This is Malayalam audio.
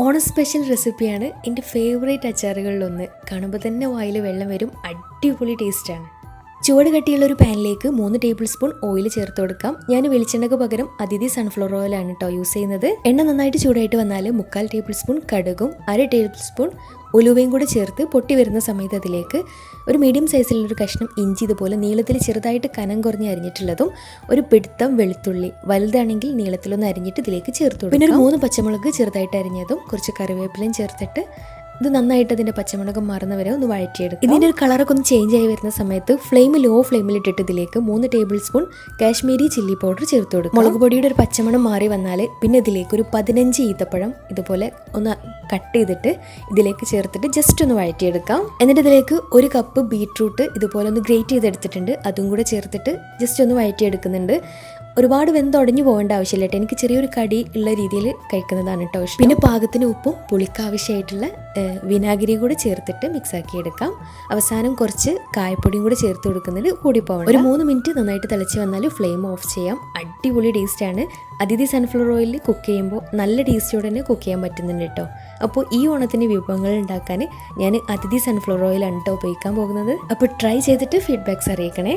ഓണം സ്പെഷ്യൽ റെസിപ്പിയാണ് എന്റെ ഫേവറേറ്റ് അച്ചാറുകളിലൊന്ന്. കാണുമ്പോൾ തന്നെ വായിൽ വെള്ളം വരും. അടിപൊളി ടേസ്റ്റാണ് ചുവട് കട്ടിയുള്ള ഒരു പാനിലേക്ക് മൂന്ന് ടേബിൾ സ്പൂൺ ഓയിൽ ചേർത്ത് കൊടുക്കാം. ഞാൻ വെളിച്ചെണ്ണക്ക് പകരം അതിഥി സൺഫ്ലവർ ഓയിലാണ് കേട്ടോ യൂസ് ചെയ്യുന്നത്. എണ്ണ നന്നായിട്ട് ചൂടായിട്ട് വന്നാൽ മുക്കാൽ ടേബിൾ സ്പൂൺ കടുകും അര ടേബിൾ സ്പൂൺ ഉലുവയും കൂടെ ചേർത്ത് പൊട്ടി വരുന്ന സമയത്ത് അതിലേക്ക് ഒരു മീഡിയം സൈസിലുള്ളൊരു കഷ്ണം ഇഞ്ചി ഇതുപോലെ നീളത്തിൽ ചെറുതായിട്ട് കനം കുറഞ്ഞ് അരിഞ്ഞിട്ടുള്ളതും ഒരു പിടുത്തം വെളുത്തുള്ളി വലുതാണെങ്കിൽ നീളത്തിലൊന്ന് അരിഞ്ഞിട്ട് ഇതിലേക്ക് ചേർത്ത് പിന്നെ ഒരു മൂന്ന് പച്ചമുളക് ചെറുതായിട്ട് അരിഞ്ഞതും കുറച്ച് കറിവേപ്പിലയും ചേർത്തിട്ട് ഇത് നന്നായിട്ട് അതിന്റെ പച്ചമുളക് മറന്ന് വരെ ഒന്ന് വഴറ്റിയെടുക്കും. ഇതിന്റെ ഒരു കളറൊക്കെ ഒന്ന് ചേഞ്ച് ആയി വരുന്ന സമയത്ത് ഫ്ലെയിം ലോ ഫ്ലെയിമിൽ ഇട്ടിട്ട് ഇതിലേക്ക് മൂന്ന് tablespoon Kashmiri chilli powder ചേർത്ത് കൊടുക്കും മുളക് പൊടിയുടെ ഒരു പച്ചമണം മാറി വന്നാൽ പിന്നെ ഇതിലേക്ക് ഒരു പതിനഞ്ച് ഈത്തപ്പഴം ഇതുപോലെ ഒന്ന് കട്ട് ചെയ്തിട്ട് ഇതിലേക്ക് ചേർത്തിട്ട് ജസ്റ്റ് ഒന്ന് വഴറ്റിയെടുക്കാം. എന്നിട്ട് ഇതിലേക്ക് ഒരു കപ്പ് ബീറ്റ്റൂട്ട് ഇതുപോലെ ഒന്ന് ഗ്രേറ്റ് ചെയ്തെടുത്തിട്ടുണ്ട്. അതും കൂടെ ചേർത്തിട്ട് ജസ്റ്റ് ഒന്ന് വഴറ്റിയെടുക്കുന്നുണ്ട്. ഒരുപാട് വെന്തുടഞ്ഞു പോകേണ്ട ആവശ്യമില്ല കേട്ടോ. എനിക്ക് ചെറിയൊരു കടി ഉള്ള രീതിയിൽ കഴിക്കുന്നതാണ് കേട്ടോ പിന്നെ പാകത്തിന് ഉപ്പും പുളിക്കാവശ്യമായിട്ടുള്ള വിനാഗിരി കൂടെ ചേർത്തിട്ട് മിക്സ് ആക്കി എടുക്കാം. അവസാനം കുറച്ച് കായപ്പൊടിയും കൂടെ ചേർത്ത് കൊടുക്കുന്നതിൽ കൂടി പോകണം ഒരു മൂന്ന് മിനിറ്റ് നന്നായിട്ട് തിളച്ച് വന്നാൽ ഫ്ലെയിം ഓഫ് ചെയ്യാം. അടിപൊളി ടേസ്റ്റാണ് അതിഥി സൺഫ്ലവർ ഓയിലിൽ കുക്ക് ചെയ്യുമ്പോൾ നല്ല ടേസ്റ്റോടെ തന്നെ കുക്ക് ചെയ്യാൻ പറ്റുന്നുണ്ട് കേട്ടോ. അപ്പോൾ ഈ ഓണത്തിന്റെ വിഭവങ്ങൾ ഉണ്ടാക്കാൻ ഞാൻ അതിഥി സൺഫ്ലവർ ഓയിലാണ് കേട്ടോ ഉപയോഗിക്കാൻ പോകുന്നത്. അപ്പോൾ ട്രൈ ചെയ്തിട്ട് ഫീഡ്ബാക്ക്സ് അറിയിക്കണേ.